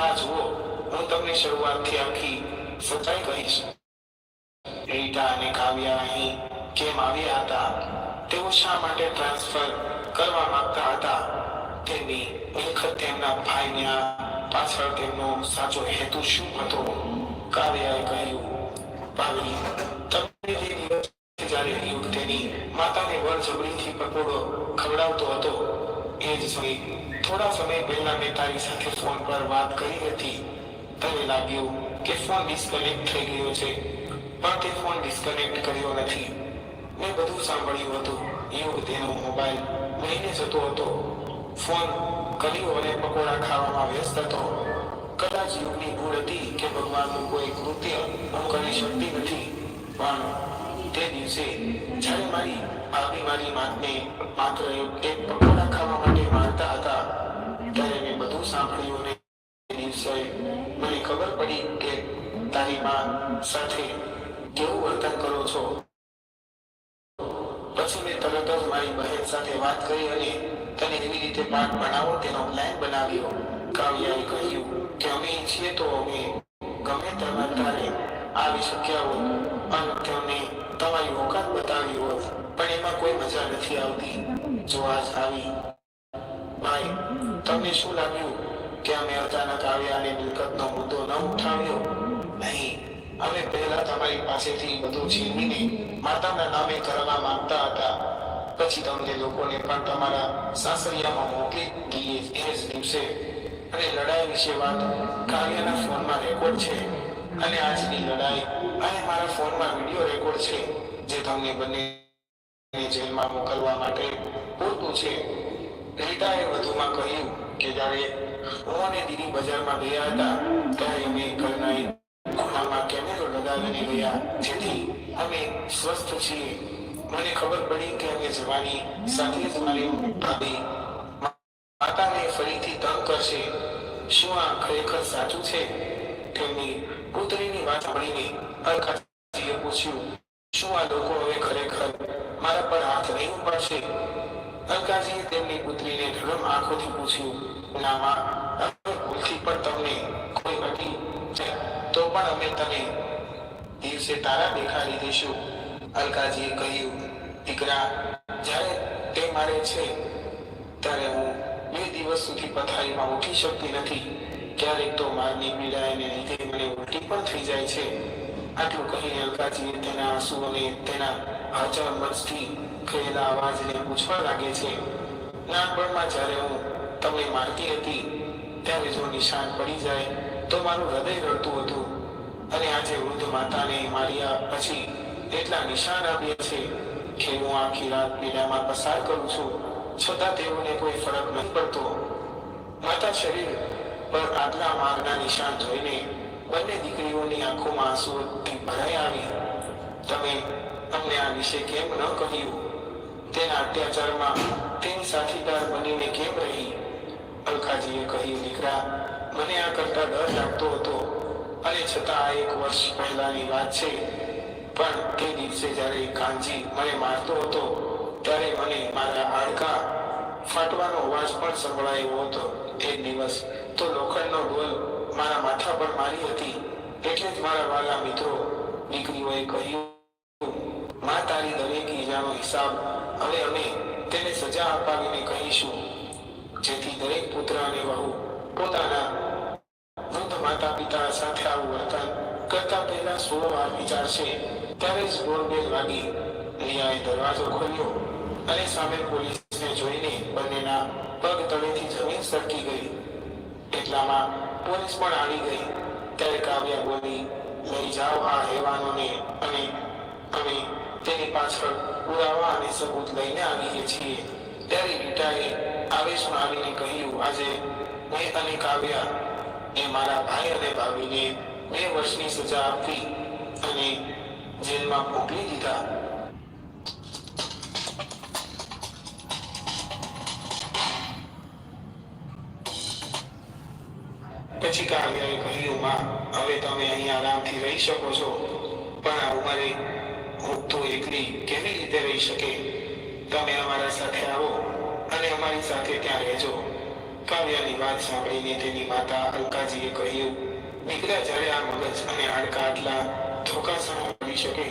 રાહ જુઓ, હું તમને શરૂઆતથી આખી સચ્ચાઈ કહીશ. રીટા અને કાવ્યા અહીં કેમ આવ્યા હતા? તેઓ શા માટે ટ્રાન્સફર કરવા માંગતા હતા? તેમની મિલકત તેમના ભાઈના પાછળ તેમનો સાચો હેતુ શું હતો? કાવ્યાએ કહ્યું પાવી તમને જે દિવસ જ્યારે યુગ તેની માતાને બળજબરીથી પકોડો ખવડાવતો હતો એ જ સમયે, થોડા સમય પહેલા મેં તારી સાથે ફોન પર વાત કરી હતી. તને લાગ્યું કે ફોન ડિસ્કનેક્ટ થઈ ગયો છે, પણ તે ફોન ડિસ્કનેક્ટ કર્યો નથી. મેં બધું સાંભળ્યું હતું યુગ તેનો મોબાઈલ લઈને જતો હતો. ફોન કર્યો અને પકોડા ખાવામાં વ્યસ્ત હતો. કદાચ યુગની ભૂલ હતી કે ભગવાનનું કોઈ કૃત્ય હું કરી શકતી નથી, પણ તે દિવસે જ્યારે મારી ભાભી મારી માતને માત્ર એક પકોડા ખાવા માટે મારતા હતા. ત્યારે મેં બધું સાંભળ્યું અને દિવસે મને ખબર પડી કે તારી માં સાથે કેવું વર્તન કરો છો. પછી મેં તરત જ મારી બહેન સાથે વાત કરી અને તને એવી રીતે પાઠ બનાવો તેનો પ્લાન બનાવ્યો. કાવ્યાએ કહ્યું કે અમે ઈચ્છીએ તો અમે ગમે તેમાં તારે આવી શક્યા હોય અને તેમને તમારી ઓકાત બતાવી હોત. પણ એમાં કોઈ મજા નથી આવતી. જો આજ આવી. ભાઈ, તમને શું લાગ્યું કે અમે અચાનક આવ્યા અને મિલકતનો મુદ્દો ન ઉઠાવ્યો? નહીં. અમે પહેલા તમારી પાસેથી બધું છીનવીને માતાના નામે કરવા માંગતા હતા. પછી તમને લોકોને પણ તમારા સાસરિયામાં મોકલી દઈએ એ જ દિવસે. અને લડાઈ વિશે વાત કાવ્યના ફોનમાં રેકોર્ડ છે. અને આજની લડાઈ અને મારા ફોનમાં વીડિયો રેકોર્ડ છે, જે તમને બંને જેલમાં મોકલવા માટે પૂરતું છે. રીટાએ વધુમાં કહ્યું કે જ્યારે હું અને દીદી બજારમાં ગયા હતા, ત્યારે અમે ઘરના ખૂણામાં કેમેરો લગાવીને ગયા, જેથી અમે સ્વસ્થ છીએ. મને ખબર પડી કે અમે જવાની સાથે જ મારી ભાભી માતાને ફરીથી તંગ કરશે. શું આ ખરેખર સાચું છે? તેમની પુત્રીની વાત સાંભળીને અલખાજીએ પૂછ્યું, શું આ લોકો હવે ખરેખર મારા પર હાથ નહીં ઉપાડશે? અલકાજીએ તેમની પુત્રીને ગરમ આંખોથી પૂછ્યું ના માં ભૂલથી પણ તમને કોઈ હતી તો પણ અમે તને દિવસે તારા દેખાડી દઈશું. અલકાજીએ કહ્યું, દીકરા, જ્યારે તે મારે છે, ત્યારે હું બે દિવસ સુધી પથારીમાં ઉઠી શકતી નથી. ક્યારેક તો મારની પીડાઈને લીધે મને ઉલટી પણ થઈ જાય છે. આટલું કહી અલકાજીએ તેના આંસુ અને તેના હાજર મનથી કહેલા અવાજને પૂછવા લાગે છે. નાનપણમાં જ્યારે હું તમને મારતી હતી, ત્યારે જો નિશાન પડી જાય, તો મારું હૃદય રડતું હતું. અને આજે વૃદ્ધ માતાને માર્યા પછી એટલા નિશાન આપ્યા છે કે હું આખી રાત પીડામાં પસાર કરું છું, છતાં તેઓને કોઈ ફરક નથી પડતો. માતા શરીર પર આટલા મારના નિશાન જોઈને બંને દીકરીઓની આંખોમાં આંસુઓથી ભરાઈ આવી. તમે અમને આ વિશે કેમ ન કહ્યું? તેના અત્યાચારમાં તેની સાથીદાર બનીને કેમ રહી? અલકાજીએ કહ્યું, દીકરા, મને આ કરતા ડર લાગતો હતો. અને છતાં આ એક વર્ષ પહેલાની વાત છે. પણ તે દિવસે જ્યારે કાનજી મને મારતો હતો, ત્યારે મને મારા હાડકા ફાટવાનો અવાજ પણ સંભળાયો હતો. એક દિવસ તો લોખંડનો ડોલ મારા માથા પર મારી હતી. એટલે જ મારા વાલા મિત્રો દીકરીઓએ કહ્યું, માં તારી દરેક ઈજાનો હિસાબ હવે અમે તેને સજા અપાવીને કહીશું. જેથી દરેક પુત્ર અને વહુ પોતાના વૃદ્ધ માતા પિતા સાથે આવું વર્તન કરતા પહેલા સો વાર વિચારશે. ત્યારે જ ડોરબેલ વાગી રિયાએ દરવાજો ખોલ્યો અને સામે પોલીસને જોઈને બંનેના પગ તળેથી જમીન સરકી ગઈ. એટલામાં પોલીસ પણ આવી ગઈ. ત્યારે કાવ્યા બોલી, લઈ જાઓ આ હેવાનોને અને અમે તેની પાછળ પુરાવા અને સબૂત લઈને આવીએ છીએ. ત્યારે રીટાએ આવેશમાં આવીને કહ્યું, આજે મેં અને કાવ્યા એ મારા ભાઈ અને ભાભીને બે વર્ષની સજા આપી અને જેલમાં મોકલી દીધા. પછી કાવ્યાએ કહ્યું માં હવે તમે અહીં આરામથી રહી શકો છો. પણ આ ઉંમરે હું એકલી કેવી રીતે રહી શકે? તમે અમારા સાથે આવો અને અમારી સાથે ત્યાં રહેજો. કાવ્યાની વાત સાંભળીને તેની માતા અલકાજીએ કહ્યું, દીકરા, જ્યારે આ મગજ અને હાડકા આટલા ધોકાસણ કરી શકે,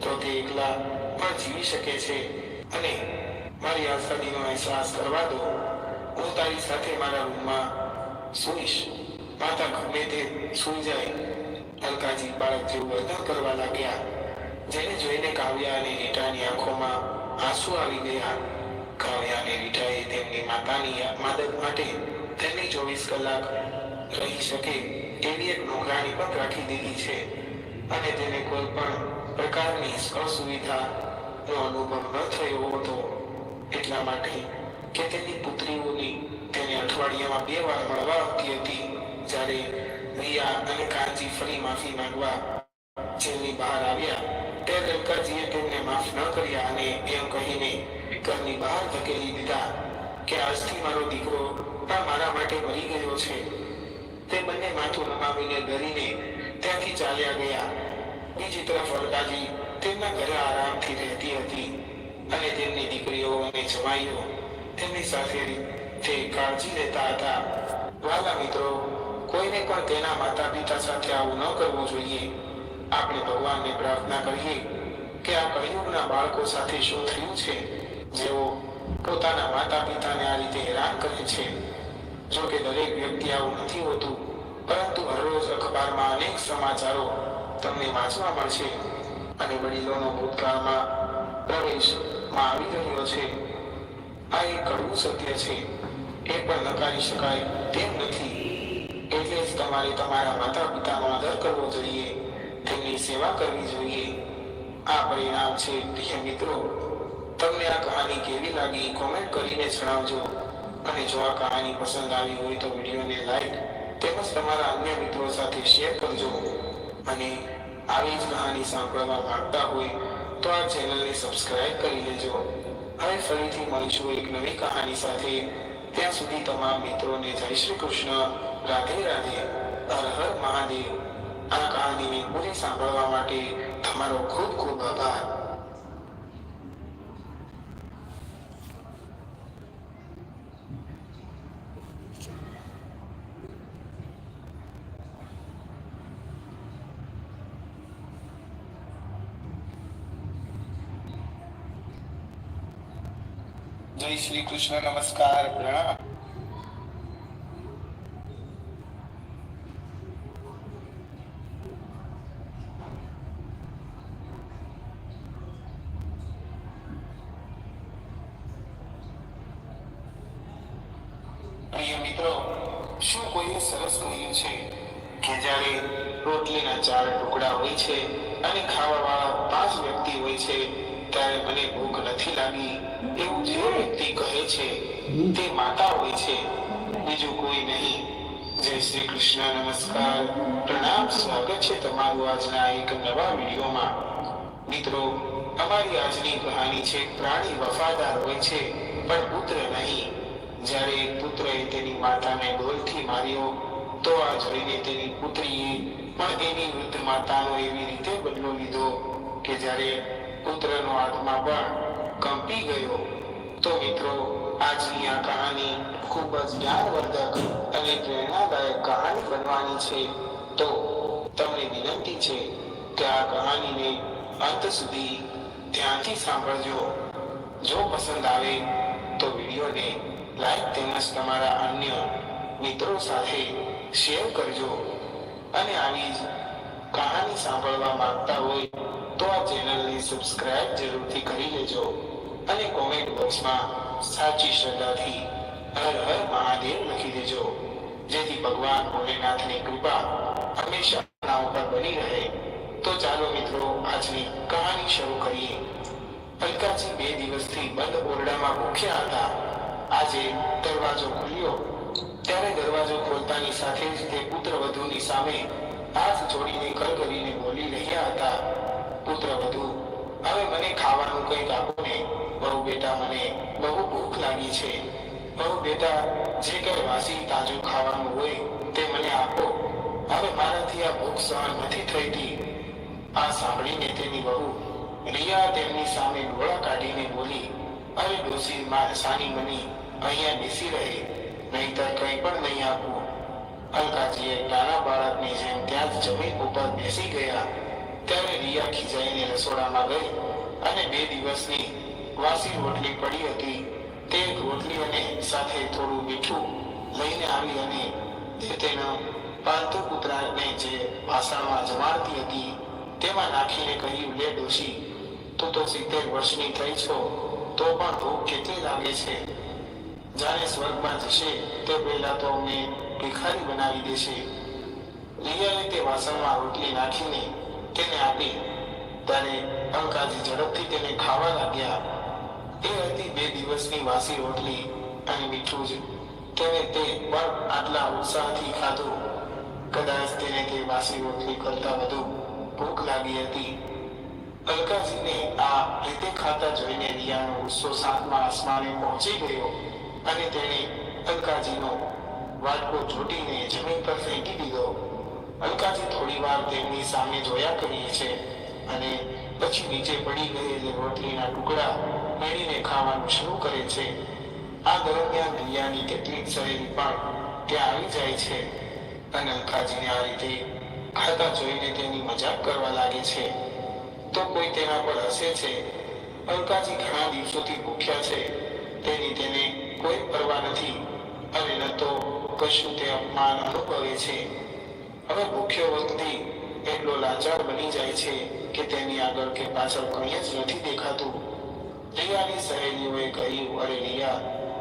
તો તે એકલા પણ જીવી શકે છે. અને મારી આઝાદીનો અહેસાસ કરવા દો. હું તારી સાથે મારા રૂમમાં સૂઈશ. માતા ગમે તે સૂઈ જાય અલકાજી બાળક જેવું વર્તન કરવા લાગ્યા. જેને જોઈને કાવ્યા અને રીટાની આંખોમાં આંસુ આવી ગયા. કાવ્યા અને રીટાએ તેમની માતાની મદદ માટે તેમની ચોવીસ કલાક રહી શકે એવી એક નોકરાણી પણ રાખી દીધી છે. અને તેને કોઈ પણ પ્રકારની અસુવિધાનો અનુભવ ન થયો હતો. એટલા માટે કે તેની પુત્રીઓની તેને અઠવાડિયામાં બે વાર મળવા આવતી હતી. જ્યારે રિયા અને કાંજી ફરી માફી માંગવા જેલની બહાર આવ્યા ત્યારે અલકાજીએ તેમને માફ ન કર્યા અને એમ કહીને ઘરની બહાર ધકેલી દીધા કે આજથી મારો દીકરો મારા માટે મરી ગયો છે. તે બંને માથું નમાવીને ડરીને ત્યાંથી ચાલ્યા ગયા. બીજી તરફ અલકાજી તેમના ઘરે આરામથી રહેતી હતી અને તેમની દીકરીઓ અને જમાઈઓ તેમની સાથે તે કાળજી લેતા હતા. વાલા મિત્રો તેના માતા પિતા સાથે આવું ન કરવું જોઈએ. આપણે ભગવાનને પ્રાર્થના કરીએ કે આ કળિયુગના બાળકો સાથે શું થયું છે? જેઓ પોતાના માતા પિતાને આ રીતે હેરાન કરે છે. જો કે દરેક વ્યક્તિ આવું નથી હોતું, પરંતુ હરરોજ અખબારમાં અનેક સમાચારો તમને વાંચવા મળશે અને વડીલોનો ભૂતકાળમાં પ્રવેશમાં આવી રહ્યો છે. આ એક કડવું સત્ય છે. એ પણ નકારી શકાય તેમ નથી. એટલે જ તમારે તમારા માતા પિતાનો આદર કરવો જોઈએ. તેમની સેવા કરવી જોઈએ. આ પરિણામ છે, પ્રિય મિત્રો. તમને આ કહાની કેવી લાગી કોમેન્ટ કરીને જણાવજો. અને જો આ કહાની પસંદ આવી હોય તો વિડીયોને લાઈક તેમજ તમારા અન્ય મિત્રો સાથે શેર કરજો. અને આવી જ કહાની સાંભળવા માંગતા હોય તો આ ચેનલને સબસ્ક્રાઇબ કરી લેજો. હવે ફરીથી મળીશું એક નવી કહાની સાથે. ત્યાં સુધી તમામ મિત્રોને જય શ્રી કૃષ્ણ. રાધે રાધે હર હર મહાદેવ આ કહાનીને પૂરી સાંભળવા માટે તમારો ખૂબ ખૂબ આભાર જય શ્રી કૃષ્ણ નમસ્કાર પ્રણામ પ્રિય મિત્રો, શું કોઈએ સરસ કહ્યું છે કે જ્યારે રોટલીના ચાર ટુકડા હોય છે અને ખાવાવાળા પાંચ વ્યક્તિ હોય છે, ત્યારે મને ભૂખ નથી લાગી એવું જે વ્યક્તિ કહે છે તે માતા હોય છે. બીજું કોઈ નહીં. જય શ્રી કૃષ્ણ, નમસ્કાર. પ્રણામ, સ્વાગત છે તમારું આજના એક નવા વિડીયોમાં. મિત્રો, અમારી આજની કહાની છે, પ્રાણી વફાદાર હોય છે, પણ પુત્ર નહીં. જ્યારે એક પુત્રએ તેની માતાને ડોલથી માર્યો, તો આ જોઈને તેની પુત્રીએ પણ એની વૃદ્ધ માતાનો એવી રીતે બદલો લીધો કે જ્યારે પુત્રનો આત્મા પણ કંપી ગયો, તો મિત્રો, આજની આ કહાની ખૂબ જ જ્ઞાનવર્ધક અને પ્રેરણાદાયક કહાની બનવાની છે. તો તમને વિનંતી છે કે આ કહાનીને અંત સુધી ધ્યાનથી સાંભળજો. જો પસંદ આવે તો વિડીયોને લાઈક તેમજ તમારા અન્ય મિત્રો સાથે શેર કરજો. અને આવી કહાની સાંભળવા માંગતા હોય તો આ ચેનલને સબસ્ક્રાઇબ જરૂરથી કરી લેજો અને કોમેન્ટ બોક્સમાં સાચી શ્રદ્ધાથી હર હર મહાદેવ લખી દેજો. જેથી ભગવાન ભોલેનાથની કૃપા હંમેશા ઉપર બની રહે. તો ચાલો મિત્રો, આજની કહાની શરૂ કરીએ. અલકાજી બે દિવસથી બંધ ઓરડામાં ભૂખ્યા હતા. આજે દરવાજો ખુલ્યો. ત્યારે દરવાજો ખોલતાની સાથે જ તે પુત્ર વધુની સામે હાથ જોડીને કળકળીને બોલી રહ્યા હતા. પુત્ર વધુ હવે મને ખાવાનું કંઈક આપો ને. બહુ બેટા મને બહુ ભૂખ લાગી છે. બહુ બેટા જે કંઈ વાસી તાજું ખાવાનું હોય તે મને આપો. હવે મારાથી આ ભૂખ સહન નથી થઈતી. આ સાંભળીને તેની વહુ રિયા તેમની સામે ડોળા કાઢીને બોલી, અરે ડોસી સાની મની, અહીંયા બેસી રહે. નહીંતર કંઈ પણ નહીં આપું. અલકાજીએ નાના બાળકની જેમ ત્યાં જ જમીન ઉપર બેસી ગયા. ત્યારે રિયા ખીજાઈને રસોડામાં ગઈ અને બે દિવસની વાસી રોટલી પડી હતી. તે રોટલી અને સાથે થોડું મીઠું લઈને આવી અને તે તેના પાલતુ કૂતરાને જે વાસણમાં જમાડતી હતી, તેમાં નાખીને કહ્યું, લે ડોશી તું તો સિત્તેર વર્ષની થઈ છો, તો પણ ભૂખ કેટલી લાગે છે? જ્યારે સ્વર્ગમાં જશે, તે પહેલા તો અમને ભિખારી બનાવી દેશે. રિયાએ તે વાસણમાં રોટલી નાખીને તેને આપી, ત્યારે અંકાજી ઝડપથી તેને ખાવા લાગ્યા. એ હતી બે દિવસની વાસી રોટલી અને મીઠું જ. તેને તે પણ આટલા ઉત્સાહથી ખાધું. કદાચ તેને તે વાસી રોટલી કરતા વધુ ભૂખ લાગી હતી. અલકાજીને આ રીતે ખાતા જોઈને રિયાનો ગુસ્સો સાતમા આસમાને પહોંચી ગયો અને તેણે અલકાજીનો વાટકો જોડીને જમીન પર ફેંકી દીધો. અલકાજી થોડી વાર તેમની સામે જોયા કરીએ છે અને પછી નીચે પડી ગયેલી રોટલીના ટુકડા મેળીને ખાવાનું શરૂ કરે છે. આ દરમિયાન રિયાની કેટલીક સહેલી પણ ત્યાં આવી જાય છે અને અલકાજીને આ રીતે ખાતા જોઈને તેની મજાક કરવા લાગે છે. તો કોઈ તેના પર હસે છે. અલકાજી ઘણા દિવસોથી ભૂખ્યા છે. તેની તેને કોઈ પરવા નથી. અને ન તો કશું તે અપમાન અનુભવે છે. હવે ભૂખ્યો વ્યક્તિ એટલો લાચાર બની જાય છે કે તેની આગળ કે પાછળ કંઈ જ નથી દેખાતું. રિયાની સહેલીઓએ કહ્યું, અરે રિયા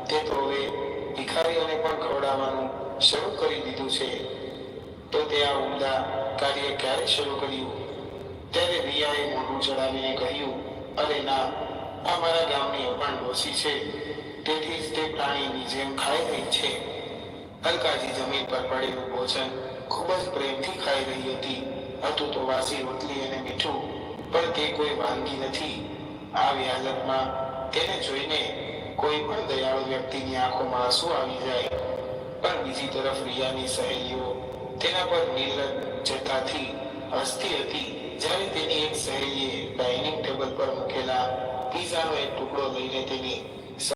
તે તો હવે ભિખારીઓને પણ ખવડાવવાનું શરૂ કરી દીધું છે. તો તે આ ઉમદા કાર્ય ક્યારે શરૂ કર્યું? ત્યારે રિયાએ મોઢું ચડાવીને કહ્યું, અરે ના, આ મારા ગામની અપણ ડોસી છે. તેથી જ તે પ્રાણીની જેમ ખાઈ રહી છે. અલકાજી જમીન પર પડેલું ભોજન ખૂબ જ પ્રેમથી ખાઈ રહી હતી. હતું તો વાસી રોટલી અને મીઠું, પણ તે કોઈ વાનગી નથી. આવી હાલતમાં તેને જોઈને કોઈ પણ દયાળુ વ્યક્તિની આંખોમાં આંસુ આવી જાય. પણ બીજી તરફ રિયાની સહેલીઓ તેના પર નિર્લજ્જતાથી હસતી હતી. જ્યારે તેની એક સહેલીએ ડાઇનિંગ ટેબલ પર મૂકેલા પીઝાનો એક ટુકડો લઈને તેની